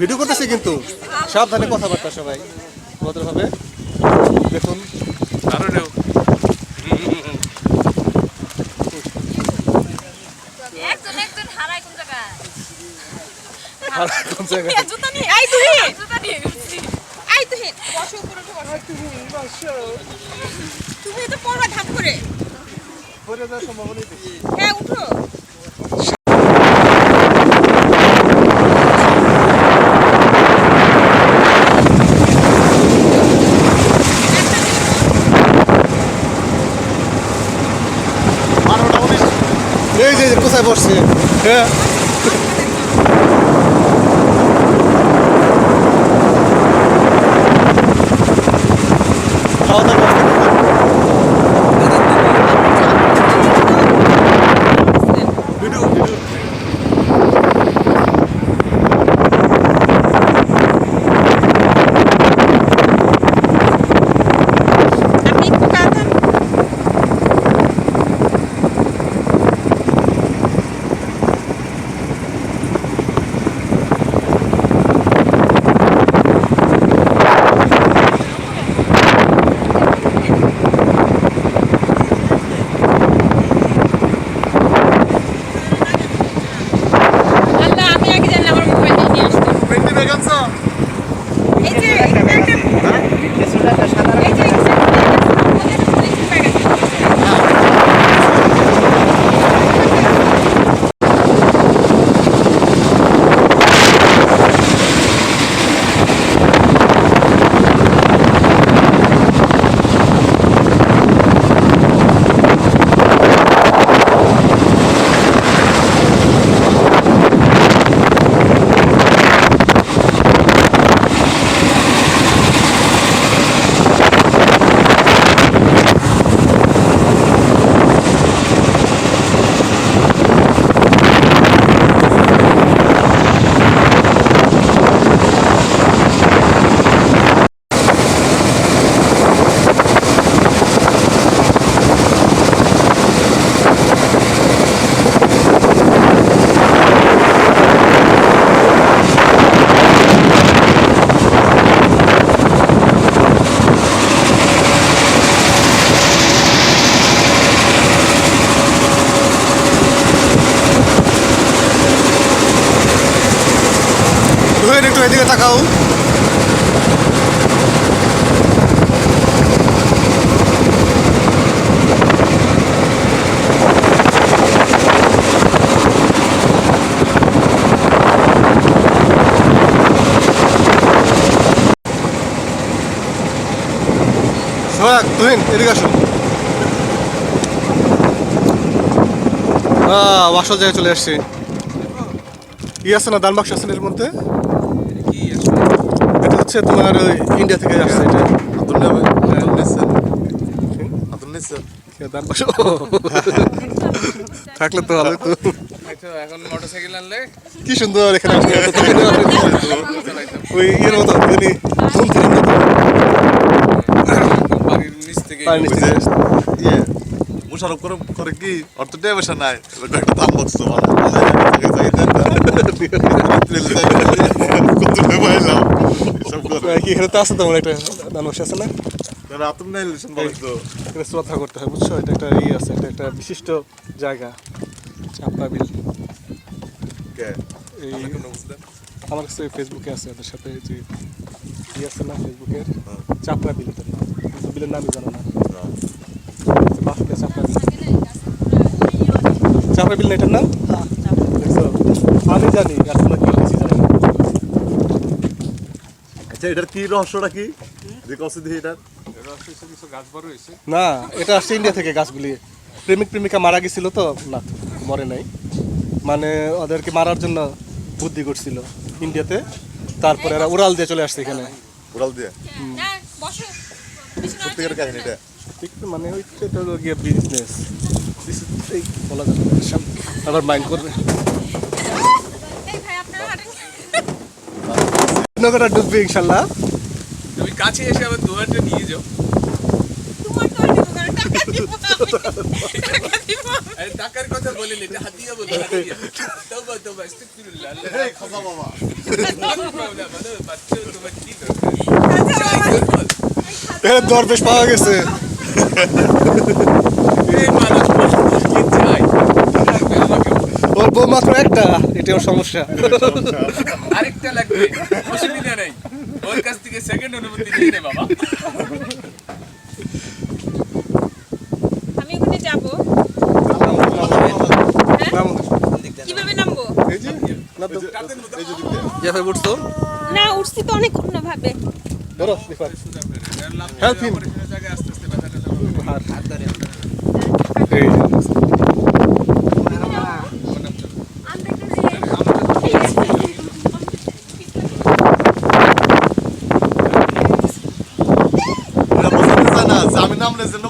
Video করতেছি কিন্তু। সাবধানে কথাবার্তা সবাই। ভদ্রভাবে। দেখুন। তুমি তো পড়বা ঢাক করে। যাওয়ার সম্ভাবনা। হ্যাঁ উঠো। এই যে এই যে কোথায় বসছে হ্যাঁ। খাওয়া দাওয়া তাকাও। সোহাগ তুহিন এদিকে আসো। আহ, বাসর জায়গায় চলে আসছি। ই আছে না দান আছে এর মধ্যে? আসলে হচ্ছে তোমার ওই ইন্ডিয়া থেকে আসছে এটা। নিচ্ছে কে? দান বাক্স ও, থাকলে তো ভালো তো। আচ্ছা এখন মোটরসাইকেল আনলে? কি সুন্দর এখানে ওই ইয়ের মতো আসছে। ইয়ে মুশারফ করে করে কি অর্থ টেয়ে বসে নাই? একটা দাম বলছো কি এখানে তো আছে তোমার একটা দান আছে না লিসন তো। এখানে শ্রদ্ধা করতে হয় বুঝছ? এটা একটা ইয়ে আছে এটা একটা বিশিষ্ট জায়গা চাপড়া বিল। এই আমার কাছে ফেসবুকে আছে ওদের সাথে যে ই আছে না ফেসবুকের? হ্যাঁ। চাপড়া বিল এটার নাম বিলের নামই জানো না। চাপড়া বিল। চাপড়া বিল না এটার নাম? আমি জানি তোমরা কেউ বেশি জানে না আচ্ছা এটার কি রহস্যটা কি? যে কষে দিই এটার? না এটা আসছে ইন্ডিয়া থেকে গাছগুলি। প্রেমিক প্রেমিকা মারা গেছিল তো? না মরে নাই। মানে ওদেরকে মারার জন্য বুদ্ধি করছিল ইন্ডিয়াতে। তারপরে এরা উড়াল দিয়ে চলে আসছে এখানে। উড়াল দিয়ে? সত্যিকার কাহিনী এটা? ঠিক মানে ওই গিয়ে বিজনেস বলা যাবে আবার মাইন্ড করবে। নগরটা ডুববে ইনশাল্লাহ। তুমি কাছে এসে আবার দুয়ারটা নিয়ে যাও। টাকার কথা বলিনি এটা হাতিয়া বলি আল্লাহ এই খাজা বাবা বাচ্চা তোমার কি দরকার বাবা। এ দরবেশ পাওয়া গেছে। এই মানুষ কি চাই আমাকে ওর বউ মাত্র একটা এটা ওর সমস্যা। আরেকটা লাগবে অসুবিধা নেই। ওর কাছ থেকে সেকেন্ড অনুমতি নিয়ে নে বাবা। আমি ওখানে যাব। কীভাবে নামবো? না যেভাবে উঠছো? না উঠছি তো অনেক অন্যভাবে ধরো রিফাত হেল্প Help জায়গায় আস্তে আস্তে ব্যথা এই যে। Hamles'in